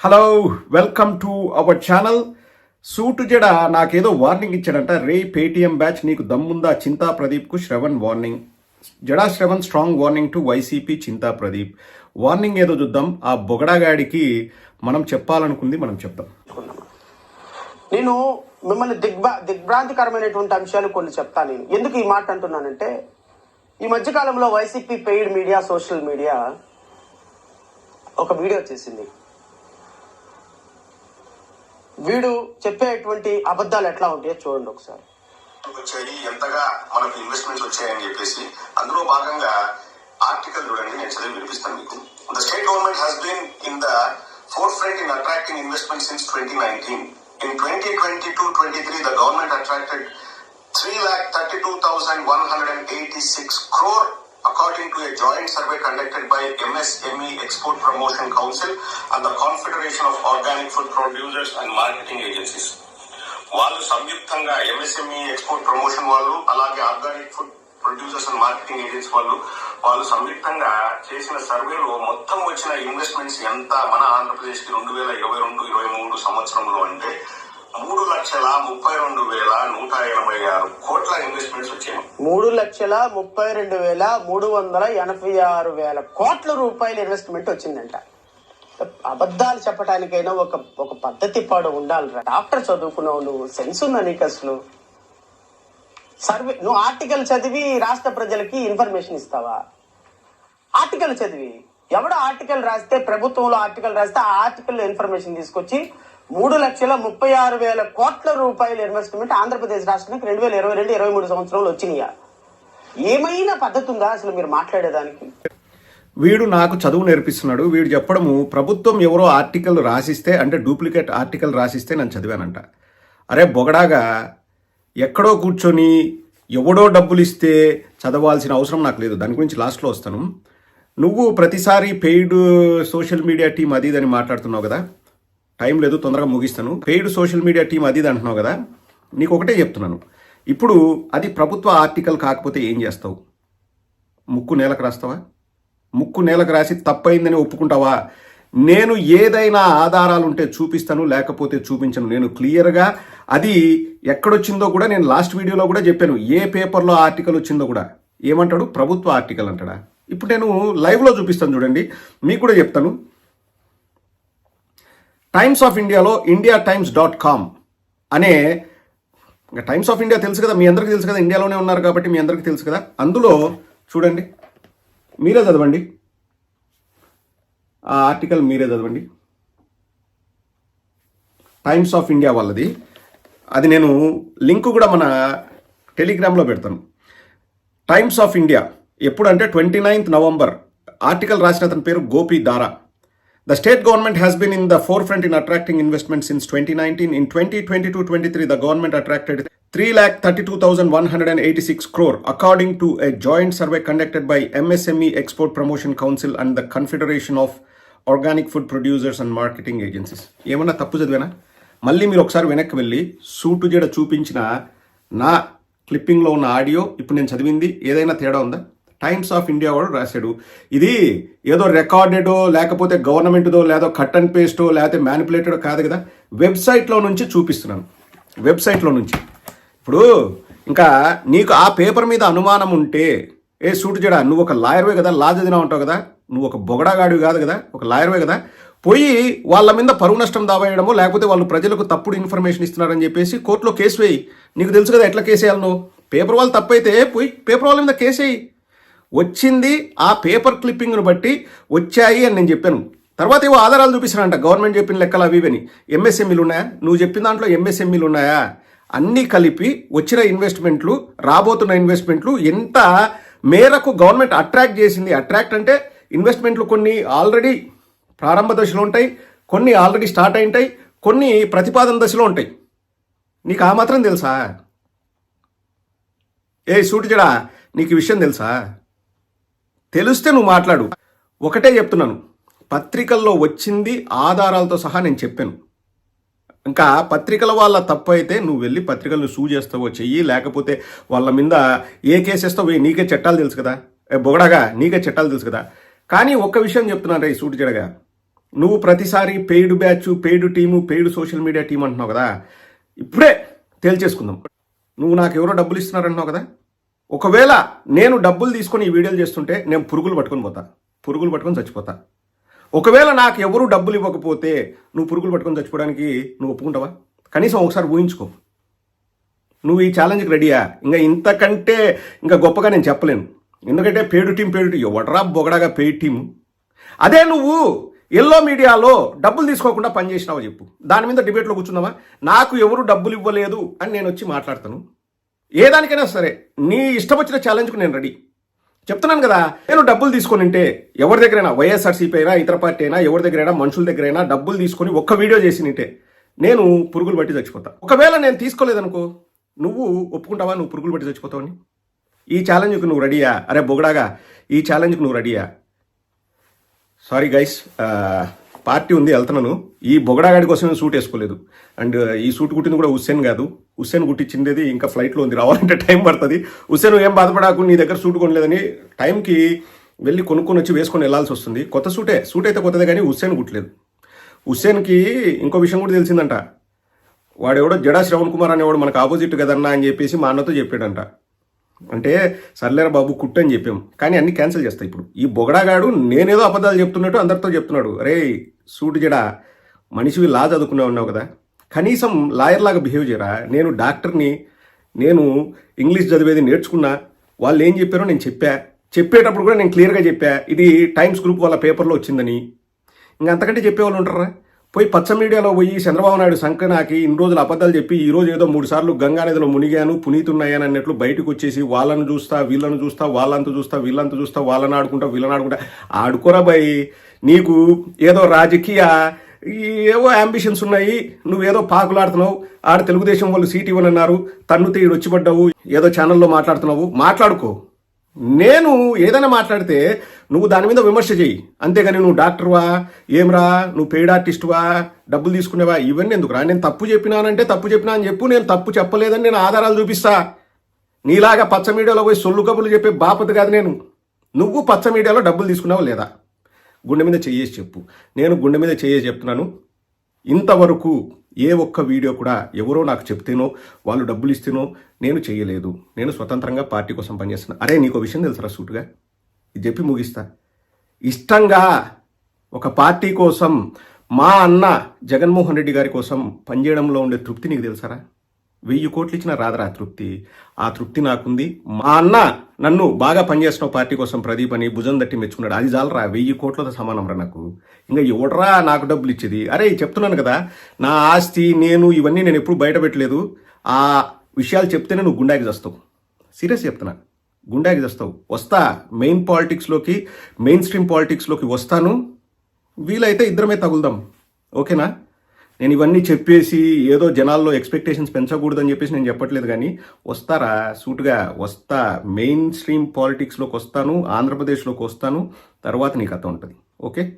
Hello welcome to our channel suit జడ నాకేదో warning ఇచ్చాడంట. రే పేటిఎం బ్యాచ్ నీకు దమ్ముందా? చింతా ప్రదీప్కు Shravan warning Jada Shravan strong warning to YCP Chinta Pradeep. Warning ఏదో చూద్దాం. ఆ బొగడాగాడికి మనం చెప్పాలనుకుంది మనం చెప్దాం. నేను మిమ్మల్ని దిగ్భా దిగ్భ్రాంతికరమైనటువంటి అంశాలు కొన్ని చెప్తాను నేను. ఎందుకు ఈ మాట అంటున్నానంటే ఈ మధ్యకాలంలో YCP paid media social media ఒక వీడియో చేసింది. వీడు చెప్పేటువంటి అబద్ధాలు ఎట్లా ఉంటాయో చూడండి ఒకసారి. వచ్చాయి ఎంతగా మనకు ఇన్వెస్ట్మెంట్స్ వచ్చాయని చెప్పేసి అందులో భాగంగా ఆర్టికల్ చూడండి నేను చదివి వినిపిస్తాను మీకు. The state government has been in the forefront in attracting investment since twenty nineteen in twenty twenty two twenty three the government attracted three lakh thirty two thousand one hundred and eighty six crore according to a joint survey conducted by MSME E Export Promotion Council and the Confederation of Organic Food Producers and Marketing Agencies. వాళ్ళు సంయుక్తంగా MSME export promotion వాళ్ళు అలాగే organic food producers and marketing agency వాళ్ళు వాళ్ళు సంయుక్తంగా చేసిన సర్వేలో మొత్తం వచ్చిన ఇన్వెస్ట్మెంట్స్ ఎంత మన ఆంధ్రప్రదేశ్కి రెండు వేల ఇరవై రెండు ఇరవై మూడు సంవత్సరంలో అంటే మూడు లక్షల ముప్పై రెండు వేల నూట ఎనభై ఆరు కోట్ల ఇన్వెస్ట్మెంట్స్ వచ్చాయి. మూడు లక్షల ముప్పై రెండు వేల మూడు వందల ఎనభై ఆరు వేల కోట్ల రూపాయల ఇన్వెస్ట్మెంట్ వచ్చిందంట. అబద్ధాలు చెప్పడానికైనా ఒక ఒక పద్ధతి పాడు ఉండాలి డాక్టర్ చదువుకున్నావు నువ్వు సెన్స్ ఉందా నీకు అసలు? సర్వే నువ్వు ఆర్టికల్ చదివి రాష్ట్ర ప్రజలకి ఇన్ఫర్మేషన్ ఇస్తావా? ఆర్టికల్ చదివి. ఎవడో ఆర్టికల్ రాస్తే ప్రభుత్వంలో ఆర్టికల్ రాస్తే ఆ ఆర్టికల్ ఇన్ఫర్మేషన్ తీసుకొచ్చి మూడు లక్షల ముప్పై ఆరు వేల కోట్ల రూపాయల ఇన్వెస్ట్మెంట్ ఆంధ్రప్రదేశ్ రాష్ట్రానికి రెండు వేల ఇరవై రెండు ఇరవై మూడు సంవత్సరంలో వచ్చినాయా. ఏమైనా పద్ధతి ఉందా? అసలు మీరు మాట్లాడేదానికి? వీడు నాకు చదువు నేర్పిస్తున్నాడు. వీడు చెప్పడము ప్రభుత్వం ఎవరో ఆర్టికల్ రాసిస్తే అంటే డూప్లికేట్ ఆర్టికల్ రాసిస్తే నేను చదివానంట. అరే బొగడాగా ఎక్కడో కూర్చొని ఎవడో డబ్బులు ఇస్తే చదవాల్సిన అవసరం నాకు లేదు. దాని గురించి లాస్ట్లో వస్తాను. నువ్వు ప్రతిసారి పెయిడ్ సోషల్ మీడియా టీం అది ఇది అని మాట్లాడుతున్నావు కదా? టైం లేదు తొందరగా ముగిస్తాను. పెయిడ్ సోషల్ మీడియా టీం అది ఇది అంటున్నావు కదా? నీకు ఒకటే చెప్తున్నాను. ఇప్పుడు అది ప్రభుత్వ ఆర్టికల్ కాకపోతే ఏం చేస్తావు? ముక్కు నేలకు రాస్తావా? ముక్కు నేలకు రాసి తప్పైందని ఒప్పుకుంటావా? నేను ఏదైనా ఆధారాలు ఉంటే చూపిస్తాను లేకపోతే చూపించను. నేను క్లియర్గా అది ఎక్కడొచ్చిందో కూడా నేను లాస్ట్ వీడియోలో కూడా చెప్పాను. ఏ పేపర్లో ఆర్టికల్ వచ్చిందో కూడా. ఏమంటాడు? ప్రభుత్వ ఆర్టికల్ అంటాడా? ఇప్పుడు నేను లైవ్లో చూపిస్తాను చూడండి. మీకు కూడా చెప్తాను. టైమ్స్ ఆఫ్ ఇండియాలో ఇండియా టైమ్స్ డాట్ కామ్ అనే ఇంకా టైమ్స్ ఆఫ్ ఇండియా తెలుసు కదా మీ అందరికీ తెలుసు కదా ఇండియాలోనే ఉన్నారు కాబట్టి మీ అందరికీ తెలుసు కదా. అందులో చూడండి మీరే చదవండి. ఆ ఆర్టికల్ మీరే చదవండి. టైమ్స్ ఆఫ్ ఇండియా వాళ్ళది. అది నేను లింక్ కూడా మన టెలిగ్రామ్లో పెడతాను. టైమ్స్ ఆఫ్ ఇండియా ఎప్పుడంటే ట్వంటీ నైన్త్ నవంబర్ ఆర్టికల్ రాసిన అతని పేరు Gopi Dara. The state government has been in the forefront in attracting investment since twenty nineteen in twenty twenty two twenty three according government a three lakh thirty two thousand Export hundred and eighty six Confederation according to joint survey by MSME export promotion council and the confederation of organic food producers and marketing agencies ఏమన్నా తప్పు చదివానా? మళ్ళీ మీరు ఒకసారి వెనక్కి వెళ్ళి suit జడ చూపించిన నా క్లిప్పింగ్లో ఉన్న ఆడియో ఇప్పుడు నేను చదివింది ఏదైనా తేడా ఉందా? టైమ్స్ ఆఫ్ ఇండియా వాడు రాశాడు. ఇది ఏదో రికార్డెడో లేకపోతే గవర్నమెంట్దో లేదో కట్ అండ్ పేస్టో లేకపోతే మ్యానిపులేటెడో కాదు కదా. వెబ్సైట్లో నుంచి చూపిస్తున్నాను. వెబ్సైట్లో నుంచి. ఇప్పుడు ఇంకా నీకు ఆ పేపర్ మీద అనుమానం ఉంటే ఏ సూటు చేయడా నువ్వు ఒక లాయర్వే కదా లా చదివినా ఉంటావు కదా. నువ్వు ఒక బొగడాగాడివి కాదు కదా ఒక లాయర్వే కదా. పోయి వాళ్ళ మీద పరువు నష్టం దావేయడము లేకపోతే వాళ్ళు ప్రజలకు తప్పుడు ఇన్ఫర్మేషన్ ఇస్తున్నారని చెప్పేసి కోర్టులో కేసు వేయి. నీకు తెలుసు కదా ఎట్లా కేసు వేయాలి నువ్వు? పేపర్ వాళ్ళు తప్పైతే పోయి పేపర్ వాళ్ళ మీద కేసు వేయి. వచ్చింది ఆ పేపర్ క్లిప్పింగ్ను బట్టి వచ్చాయి అని నేను చెప్పాను. తర్వాత ఏవో ఆధారాలు చూపిస్తానంట గవర్నమెంట్ చెప్పిన లెక్కలు అవి ఇవని. ఎంఎస్ఎంఈలు ఉన్నాయా? నువ్వు చెప్పిన దాంట్లో ఎంఎస్ఎంఈలు ఉన్నాయా? అన్నీ కలిపి వచ్చిన ఇన్వెస్ట్మెంట్లు రాబోతున్న ఇన్వెస్ట్మెంట్లు ఎంత మేరకు గవర్నమెంట్ అట్రాక్ట్ చేసింది? అట్రాక్ట్ అంటే ఇన్వెస్ట్మెంట్లు కొన్ని ఆల్రెడీ ప్రారంభ దశలో ఉంటాయి కొన్ని ఆల్రెడీ స్టార్ట్ అయి ఉంటాయి కొన్ని ప్రతిపాదన దశలో ఉంటాయి. నీకు ఆ మాత్రం తెలుసా? ఏ సూటిజడా నీకు విషయం తెలుసా? తెలిస్తే నువ్వు మాట్లాడు. ఒకటే చెప్తున్నాను. పత్రికల్లో వచ్చింది ఆధారాలతో సహా నేను చెప్పాను. ఇంకా పత్రికల వాళ్ళ తప్పు అయితే నువ్వు వెళ్ళి పత్రికలను సూ చేస్తావో చెయ్యి లేకపోతే వాళ్ళ మీద ఏ కేసేస్తావో నీకే చట్టాలు తెలుసు కదా. ఏ బొగడగా నీకే చట్టాలు తెలుసు కదా. కానీ ఒక్క విషయం చెప్తున్నాను ఈ సూటి జడగా నువ్వు ప్రతిసారి paid batch paid team paid social media team అంటున్నావు కదా. ఇప్పుడే తేల్చేసుకుందాం. నువ్వు నాకు ఎవరో డబ్బులు ఇస్తున్నారంటున్నావు కదా. ఒకవేళ నేను డబ్బులు తీసుకొని ఈ వీడియోలు చేస్తుంటే నేను పురుగులు పట్టుకొని పోతా. పురుగులు పట్టుకొని చచ్చిపోతా. ఒకవేళ నాకు ఎవరు డబ్బులు ఇవ్వకపోతే నువ్వు పురుగులు పట్టుకొని చచ్చిపోవడానికి నువ్వు ఒప్పుకుంటావా? కనీసం ఒకసారి ఊహించుకో. నువ్వు ఈ ఛాలెంజ్కి రెడీయా ఇంకా ఇంతకంటే ఇంకా గొప్పగా నేను చెప్పలేను. ఎందుకంటే పేడు టీం పేడు టీం ఎవడరా బొగడాగా పేడ్ టీము అదే నువ్వు ఎల్లో మీడియాలో డబ్బులు తీసుకోకుండా పనిచేసినావా చెప్పు. దాని మీద డిబేట్లో కూర్చున్నావా? నాకు ఎవరు డబ్బులు ఇవ్వలేదు అని నేను వచ్చి మాట్లాడతాను. ఏ దానికైనా సరే నీ ఇష్టం వచ్చిన ఛాలెంజ్కు నేను రెడీ చెప్తున్నాను కదా నేను డబ్బులు తీసుకొని ఉంటే ఎవరి దగ్గరైనా వైఎస్ఆర్సీపీ అయినా ఇతర పార్టీ అయినా ఎవరి దగ్గరైనా మనుషుల దగ్గరైనా డబ్బులు తీసుకొని ఒక్క వీడియో చేసి ఉంటే నేను పురుగులు బట్టి చచ్చిపోతా. ఒకవేళ నేను తీసుకోలేదనుకో నువ్వు ఒప్పుకుంటావా? నువ్వు పురుగులు బట్టి చచ్చిపోతావని ఈ ఛాలెంజ్కి నువ్వు రెడీయా అరే బొగడాగా ఈ ఛాలెంజ్కి నువ్వు రెడీయా సారీ గైస్ పార్టీ ఉంది వెళ్తున్నాను. ఈ బొగడాగాడి కోసం సూట్ వేసుకోలేదు. అండ్ ఈ సూట్ కుట్టింది కూడా హుస్సేన్ కాదు. హుస్సేన్ కుట్టించింది ఇంకా ఫ్లైట్లో ఉంది. రావాలంటే టైం పడుతుంది. హుస్సేన్ ఏం బాధపడాకు నీ దగ్గర సూట్ కొనలేదని టైంకి వెళ్ళి కొనుక్కొని వచ్చి వేసుకొని వెళ్ళాల్సి వస్తుంది. కొత్త సూటే. సూట్ అయితే కొత్తదే కానీ హుస్సేన్ కుట్టలేదు. హుస్సేన్కి ఇంకో విషయం కూడా తెలిసిందంట. వాడెవడో జడా శ్రవణ్ కుమార్ అనేవాడు మనకు ఆపోజిట్ కదన్నా అని చెప్పేసి మా అన్నతో చెప్పాడంట. అంటే సర్లేరా బాబు కుట్టు అని చెప్పాం. కానీ అన్ని క్యాన్సిల్ చేస్తాయి ఇప్పుడు. ఈ బొగడాగాడు నేనేదో అబద్ధాలు చెప్తున్నట్టు అందరితో చెప్తున్నాడు. రే సూటు జడ మనిషివి లా చదువుకునే ఉన్నావు కదా. కనీసం లాయర్ లాగా బిహేవ్ చేయరా? నేను డాక్టర్ని నేను ఇంగ్లీష్ చదివేది నేర్చుకున్నా. వాళ్ళు ఏం చెప్పారో నేను చెప్పా. చెప్పేటప్పుడు కూడా నేను క్లియర్గా చెప్పా. ఇది టైమ్స్ గ్రూప్ వాళ్ళ పేపర్లో వచ్చిందని. ఇంకా అంతకంటే చెప్పేవాళ్ళు ఉంటారా? పోయి పచ్చ మీడియాలో పోయి చంద్రబాబు నాయుడు సంకనాకి ఇన్ని రోజులు అబద్ధాలు చెప్పి ఈ రోజు ఏదో మూడు సార్లు గంగానదిలో మునిగాను పునీతున్నాయని అన్నట్లు బయటకు వచ్చేసి వాళ్ళను చూస్తా వీళ్ళను చూస్తా వాళ్ళంతా చూస్తా వీళ్ళంతా చూస్తా వాళ్ళని ఆడుకుంటా వీళ్ళని ఆడుకుంటా. ఆడుకోరా బాయ్ నీకు ఏదో రాజకీయ ఏవో అంబిషన్స్ ఉన్నాయి నువ్వేదో పాకులాడుతున్నావు ఆడ తెలుగుదేశం వాళ్ళు సీట్ ఇవ్వనన్నారు తన్నుతే ఈడు వచ్చి పడ్డావు ఏదో ఛానల్లో మాట్లాడుతున్నావు మాట్లాడుకో. నేను ఏదైనా మాట్లాడితే నువ్వు దాని మీద విమర్శ చెయ్యి. అంతేగాని నువ్వు డాక్టర్వా? ఏమ్రా? నువ్వు పెయిడ్ ఆర్టిస్ట్వా? డబ్బులు తీసుకునేవా? ఇవన్నీ ఎందుకురా? నేను తప్పు చెప్పినానంటే తప్పు చెప్పినా అని చెప్పు నేను తప్పు చెప్పలేదని నేను ఆధారాలు చూపిస్తా. నీలాగా పచ్చ మీడియాలో పోయి సొల్లు కబుర్లు చెప్పే బాపతి కాదు నేను. నువ్వు పచ్చ మీడియాలో డబ్బులు తీసుకున్నావా లేదా? గుండె మీద చెయ్యేసి చెప్పు. నేను గుండె మీద చెయ్యేసి చెప్తున్నాను. ఇంతవరకు ఏ ఒక్క వీడియో కూడా ఎవరో నాకు చెప్తేనో వాళ్ళు డబ్బులు ఇస్తేనో నేను చేయలేదు. నేను స్వతంత్రంగా పార్టీ కోసం పనిచేస్తున్నా. అరే నీకు విషయం తెలుసరా సూటుగా? ఇది చెప్పి ముగిస్తా. ఇష్టంగా ఒక పార్టీ కోసం మా అన్న జగన్మోహన్ రెడ్డి గారి కోసం పనిచేయడంలో ఉండే తృప్తి నీకు తెలుసారా? వెయ్యి కోట్లు ఇచ్చిన రాదరా తృప్తి. ఆ తృప్తి నాకుంది. మా అన్న నన్ను బాగా పనిచేసిన పార్టీ కోసం ప్రదీప్ అని భుజం తట్టి మెచ్చుకున్నాడు. అది చాలరా వెయ్యి కోట్లతో సమానం రా నాకు. ఇంకా ఎవడరా నాకు డబ్బులు ఇచ్చేది అరే చెప్తున్నాను కదా నా ఆస్తి నేను ఇవన్నీ నేను ఎప్పుడు బయట పెట్టలేదు. ఆ విషయాలు చెప్తేనే నువ్వు గుండాకి చేస్తావు. సీరియస్ చెప్తున్నా. గుండాకి చేస్తావు. వస్తా. మెయిన్ పాలిటిక్స్లోకి మెయిన్ స్ట్రీమ్ పాలిటిక్స్లోకి వస్తాను. వీలైతే ఇద్దరమే తగులుదాం. ఓకేనా? నేను ఇవన్నీ చెప్పేసి ఏదో జనాల్లో ఎక్స్పెక్టేషన్స్ పెంచకూడదని చెప్పేసి నేను చెప్పట్లేదు కానీ వస్తారా? సూటుగా వస్తా. మెయిన్ స్ట్రీమ్ పాలిటిక్స్లోకి వస్తాను ఆంధ్రప్రదేశ్లోకి వస్తాను తర్వాత నీ కథ ఉంటుంది. ఓకే?